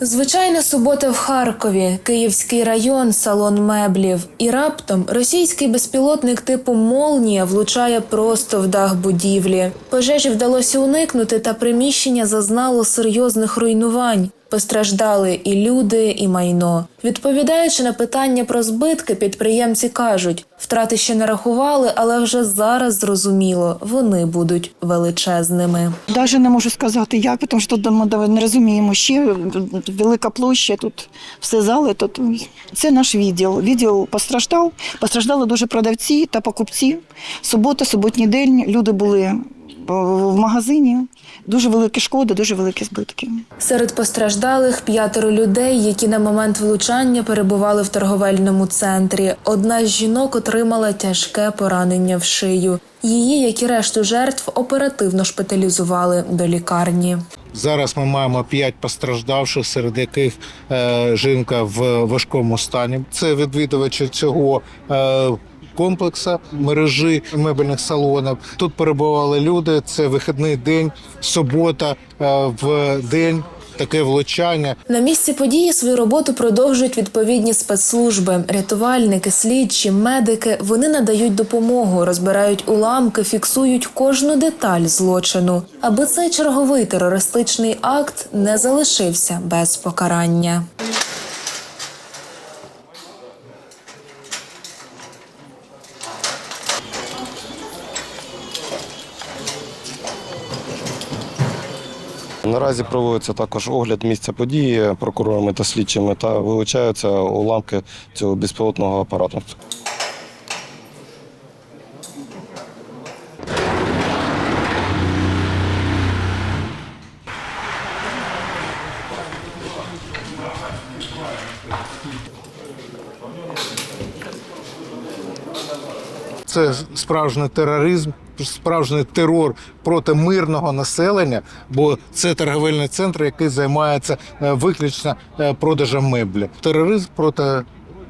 Звичайна субота в Харкові, Київський район, салон меблів. І раптом російський безпілотник типу Молнія влучає просто в дах будівлі. Пожежі вдалося уникнути, та приміщення зазнало серйозних руйнувань. Постраждали і люди, і майно. Відповідаючи на питання про збитки, підприємці кажуть, втрати ще не рахували, але вже зараз зрозуміло, вони будуть величезними. Навіть не можу сказати я, тому що тут ми не розуміємо ще велика площа, тут все залито. то Це наш відділ. Відділ постраждав. Постраждали дуже продавці та покупці. Субота, суботній день люди були в магазині. Дуже великі шкоди, дуже великі збитки. Серед постраждалих п'ятеро людей, які на момент влучання перебували в торговельному центрі. Одна з жінок отримала тяжке поранення в шию. Її, як і решту жертв, оперативно шпиталізували до лікарні. Зараз ми маємо п'ять постраждавших, серед яких е, жінка в важкому стані. Це відвідувачі цього. Комплексу мережі мебельних салонів тут перебували люди. Це вихідний день, субота е, в день. Таке влучання. На місці події свою роботу продовжують відповідні спецслужби, рятувальники, слідчі, медики. Вони надають допомогу, розбирають уламки, фіксують кожну деталь злочину, аби цей черговий терористичний акт не залишився без покарання. Наразі проводиться також огляд місця події прокурорами та слідчими та вилучаються уламки цього безпілотного апарату. Це справжній тероризм, справжній терор проти мирного населення, бо це торговельний центр, який займається е, виключно е, продажем меблі. Тероризм проти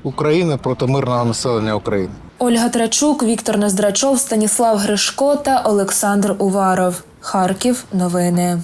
України, проти мирного населення України. Ольга Трачук, Віктор Нездрачов, Станіслав Гришко та Олександр Уваров. Харків. Новини.